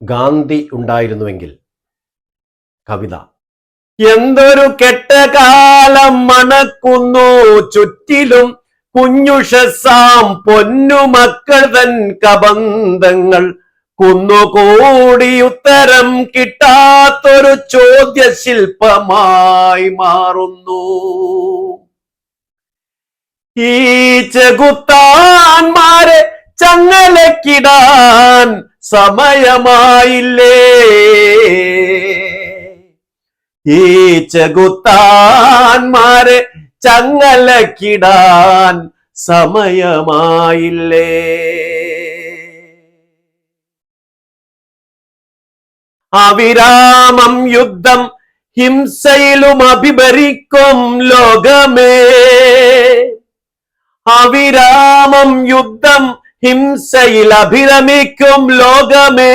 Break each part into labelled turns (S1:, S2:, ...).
S1: ഗാന്ധി ഉണ്ടായിരുന്നുവെങ്കിൽ കവിത. എന്തൊരു കെട്ടകാലം മണക്കുന്നു ചുറ്റിലും കുഞ്ഞുഷസാം പൊന്നുമക്കൾ തൻ കബന്ധങ്ങൾ. കുന്നുകൂടി ഉത്തരം കിട്ടാത്തൊരു ചോദ്യശില്പമായി മാറുന്നു. ഈ ചെകുത്താന്മാരെ ചങ്ങലക്കിടാൻ സമയമായില്ലേ? ഈ ചെകുത്താന്മാരെ ചങ്ങലക്കിടാൻ സമയമായില്ലേ? അവിരാമം യുദ്ധം ഹിംസയിലും അഭിഭരിക്കും ലോകമേ. അവിരാമം യുദ്ധം ഹിംസയിൽ അഭിരമിക്കും ലോകമേ.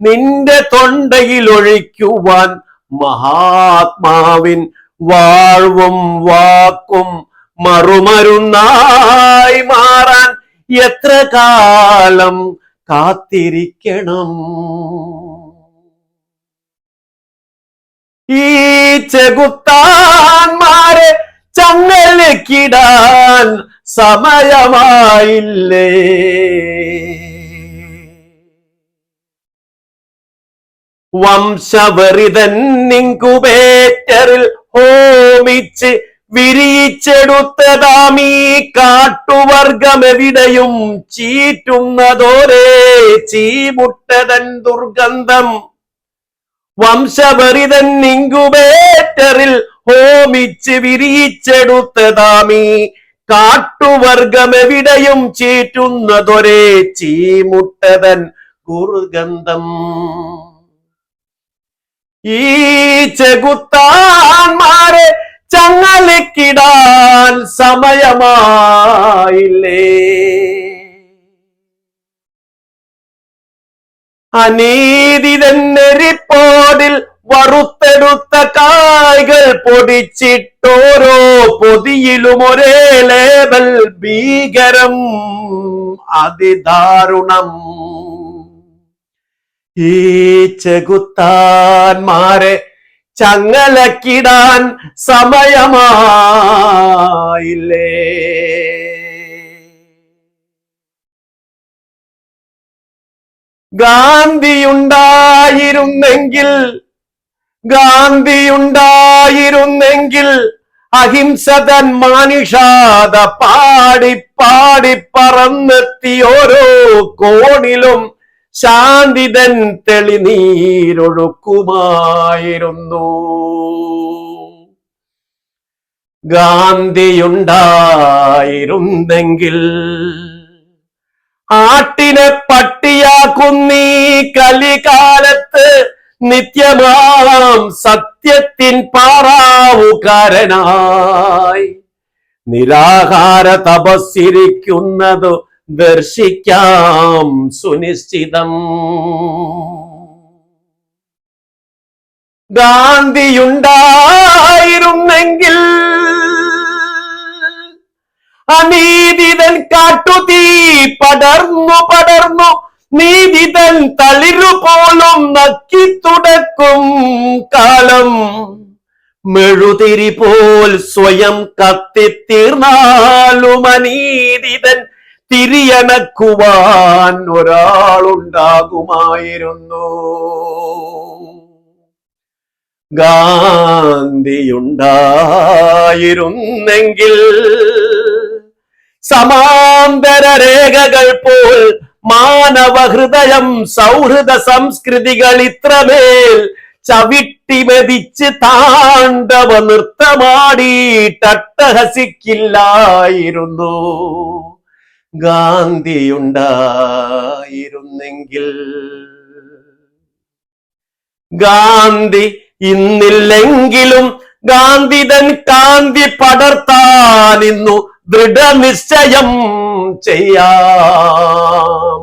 S1: നിന്റെ തൊണ്ടയിൽ ഒഴിക്കുവാൻ മഹാത്മാവിൻ വാഴ്വും വാക്കും മറുമരുന്നായി മാറാൻ എത്ര കാലം കാത്തിരിക്കണം. ഈ ചെകുത്താന്മാരെ ചങ്ങലക്കിടാൻ സമയമായില്ലേ? വംശവറിതൻ നിങ്കുബേറ്ററിൽ ഹോമിച്ച് വിരിയിച്ചെടുത്തതാമീ കാട്ടുവർഗമെവിടെയും ചീറ്റുന്നതോരേ ചീമുട്ടതൻ ദുർഗന്ധം. വംശപരിതൻ നിങ്കുബേറ്ററിൽ ഹോമിച്ച് വിരിയിച്ചെടുത്തതാമീ കാട്ടുവർഗമെവിടെയും ചീറ്റുന്നതൊരേ ചീമുട്ടതൻ കുറുഗന്ധം. ഈ ചെകുത്താന്മാരെ ചങ്ങലക്കിടാൻ സമയമായില്ലേ? അനീതിതന്നെരിപ്പോടിൽ വറുത്തെടുത്ത കായ്കൾ പൊടിച്ചിട്ടോരോ പൊതിയിലും ഒരേ ലേബൽ ഭീകരം. അതിദാരുണം. ഈ ചെകുത്താന്മാരെ ചങ്ങലക്കിടാൻ സമയമായില്ലേ? ഗാന്ധിയുണ്ടായിരുന്നെങ്കിൽ ഗാന്ധിയുണ്ടായിരുന്നെങ്കിൽ അഹിംസതൻ മാനുഷാത പാടി പാടി പറന്നെത്തി ഓരോ കോണിലും ശാന്തിതൻ തെളിനീരൊഴുക്കുമായിരുന്നു. ഗാന്ധിയുണ്ടായിരുന്നെങ്കിൽ ആട്ടിനെ പട്ടിയാക്കുന്നീ കലികാലത്ത് നിത്യമാം സത്യത്തിൻ പാറാവുകാരനായി നിരാഹാര തപസ്സിരിക്കുന്നതു ദർശിക്കാം സുനിശ്ചിതം. ഗാന്ധിയുണ്ടായിരുന്നെങ്കിൽ അനീതിതൻ കാട്ടുതീ പടർന്നു പടർന്നു നീതിതൻ തളിരു പോലും നക്കി തുടക്കും കാലം. മെഴുതിരി പോൽ സ്വയം കത്തിത്തീർന്നാലും അനീതിതൻ തിരിയണക്കുവാൻ ഒരാളുണ്ടാകുമായിരുന്നു. ഗാന്ധിയുണ്ടായിരുന്നെങ്കിൽ സമാന്തര രേഖകൾ പോൽ മാനവ ഹൃദയം സൗഹൃദ സംസ്കൃതികൾ ഇത്രമേൽ ചവിട്ടി മെതിച്ച് താണ്ഡവ നൃത്തമാടിയിട്ടട്ടഹസിക്കില്ലായിരുന്നു. ഗാന്ധിയുണ്ടായിരുന്നെങ്കിൽ. ഗാന്ധി ഇന്നില്ലെങ്കിലും ഗാന്ധിതൻ കാന്തി പടർത്താൻ ഇന്നു ദൃഢനിശ്ചയം ചെയ്യാം.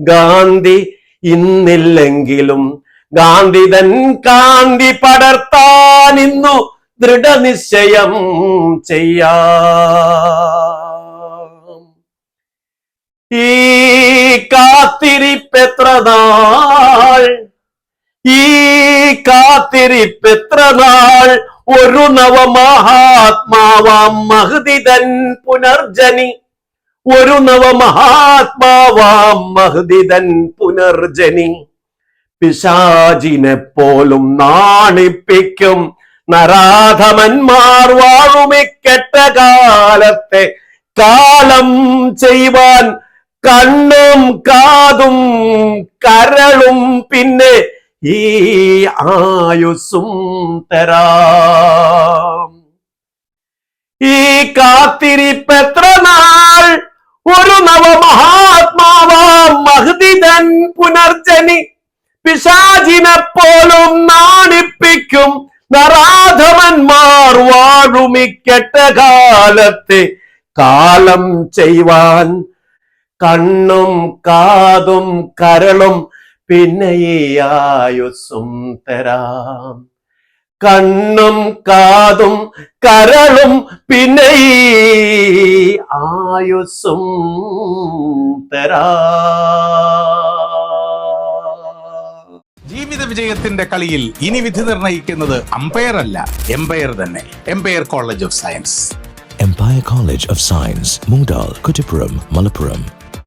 S1: ഗാന്ധി ഇന്നില്ലെങ്കിലും ഗാന്ധി തൻ കാന്തി പടർത്താൻ ഇന്നു ദൃഢനിശ്ചയം ചെയ്യാം. ഈ കാത്തിരിപ്പെത്ര നാൾ ഈ കാത്തിരിപ്പെത്ര നാൾ ഒരു നവമഹാത്മാവാം മഹദിതൻ പുനർജനി. ഒരു നവമഹാത്മാവാം മഹദിതൻ പുനർജനി. പിശാചിനെ പോലും നാണിപ്പിക്കും. നരാധമന്മാർ വാഴുമിക്കെട്ട കാലത്തെ കാലം ചെയ്യുവാൻ കണ്ണും കാതും കരളും പിന്നെ ഈ ആയുസ്സും തരാം. ഈ കാത്തിരിപ്പെത്ര നാൾ ഒരു നവമഹാത്മാവാം മഹദിതൻ പുനർജനി പിശാചിനെ പോലും നാണിപ്പിക്കും. നരാധമന്മാർ വാഴുമിക്കട്ടെ കാലത്തെ. കാലം ചെയ്യുവാൻ കണ്ണും കാതും കരളും പിന്നെ ഈ ആയുസ്സും തരാം. കണ്ണും കാതും കരളും പിന്നെ ഈ ആയുസ്സും തരാം.
S2: ജീവിത വിജയത്തിന്റെ കളിയിൽ ഇനി വിധി നിർണയിക്കുന്നത് അമ്പയർ അല്ല എംപയർ തന്നെ. Empire college of science
S3: empire college of science Mungdal, Kuttipuram, Malappuram.